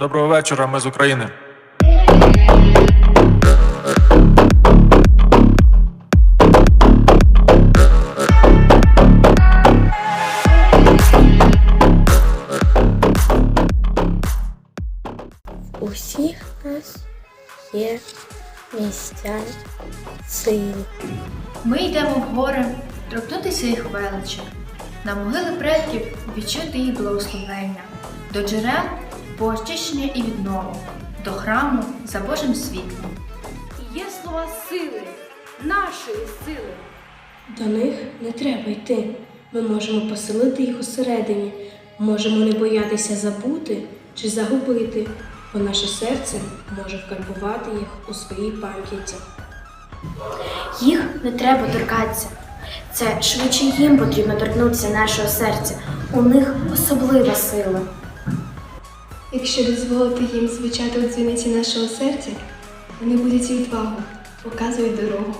Доброго вечора, ми з України. У всіх нас є місця сили. Ми йдемо в гори, торкнутися їх величі, на могили предків відчути їх благословення, до джерел по очищення і віднову, до храму за Божим світлом. Є слова сили, нашої сили. До них не треба йти. Ми можемо поселити їх усередині, можемо не боятися забути чи загубити, бо наше серце може вкарбувати їх у своїй пам'яті. Їх не треба торкатися. Це швидше їм потрібно торкнутися нашого серця. У них особлива сила. Якщо дозволити їм звучати у дзвіниці нашого серця, вони будуть відвагу, показують дорогу,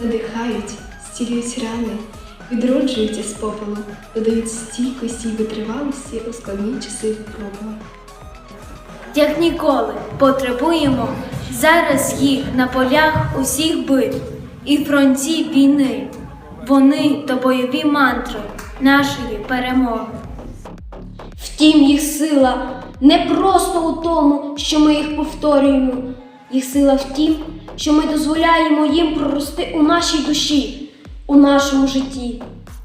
надихають, зцілюють рани, відроджуються з попелу, додають стійкості і витривалості у складні часи випробувань. як ніколи потребуємо зараз їх на полях усіх битв і фронті війни. Вони то бойові мантри нашої перемоги. Втім, їх сила не просто у тому, що ми їх повторюємо. Їх сила в тім, що ми дозволяємо їм прорости у нашій душі, у нашому житті,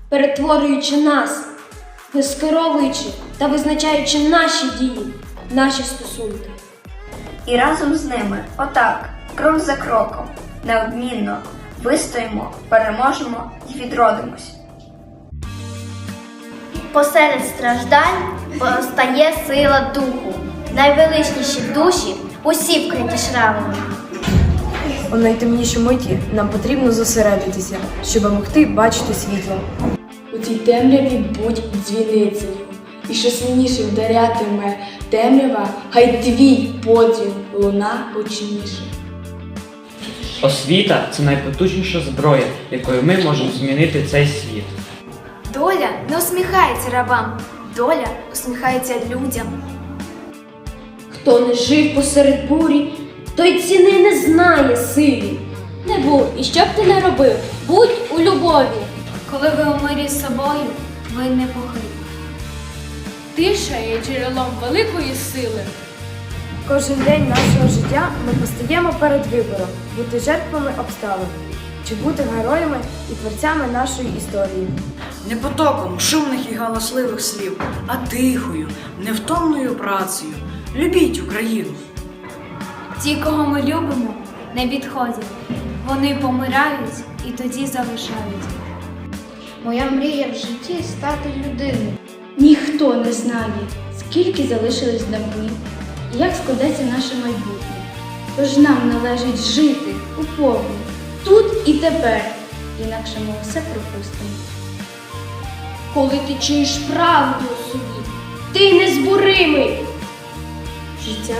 перетворюючи нас, вискеровуючи та визначаючи наші дії, наші стосунки. І разом з ними, отак, крок за кроком, неодмінно вистоїмо, переможемо і відродимось. Посеред страждань постає сила духу. Найвеличніші душі усі вкриті шрамами. У найтемніші миті нам потрібно зосередитися, щоб могти бачити світло. У цій темряві будь дзвіницею, і що сильніше вдарятиме темрява, хай твій подзвін луна гучніше. Освіта це найпотужніша зброя, якою ми можемо змінити цей світ. Доля не усміхається рабам, доля усміхається людям. Хто не жив посеред бурі, той ціни не знає силі. Не будь, і що б ти не робив, будь у любові. Коли ви у мирі з собою, ви не похилі. Тиша є джерелом великої сили. Кожен день нашого життя ми постаємо перед вибором бути жертвами обставин чи бути героями і творцями нашої історії. Не потоком шумних і галасливих слів, а тихою, невтомною працею. Любіть Україну! Ті, кого ми любимо, не відходять. Вони помирають і тоді залишають. Моя мрія в житті стати людиною. Ніхто не знає, скільки залишилось до днів і як складеться наше майбутнє. Тож нам належить жити у повні, тут і тепер, інакше ми все пропустимо. Коли ти чуєш правду у собі, ти незборимий. Життя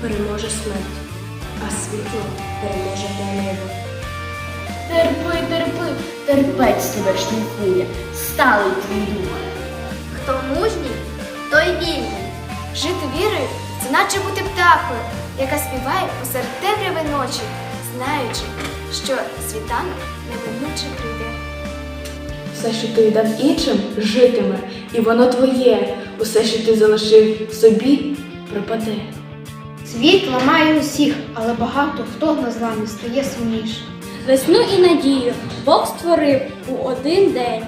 переможе смерть, а світло переможе темряву. Терпи, терпи, терпець тебе шліфує, сталий твій дух. Хто мужній, той вільний. Жити вірою це наче бути птахою, яка співає посеред темряви ночі, знаючи, що світанок неминуче прийде. Все, що ти дав іншим, житиме, і воно твоє. Усе, що ти залишив собі, пропаде. Світ ламає усіх, але багато хто на зламі стає сильніше. Весну і надію Бог створив у один день.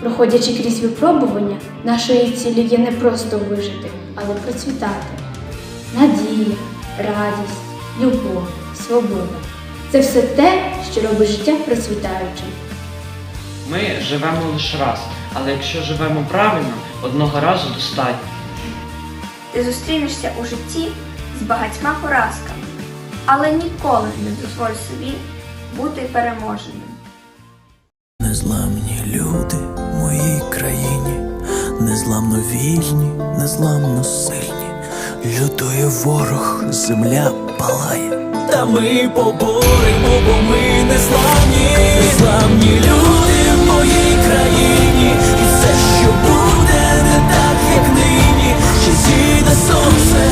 Проходячи крізь випробування, нашою цілі є не просто вижити, але процвітати. Надія, радість, любов, свобода це все те, що робить життя процвітаючим. Ми живемо лише раз, але якщо живемо правильно, одного разу достатньо. Ти зустрінешся у житті з багатьма поразками, але ніколи не дозволь собі бути переможеним. Незламні люди в моїй країні, незламно вільні, незламно сильні. Лютує ворог, земля палає. Та ми поборемо, бо ми незламні, незламні люди sources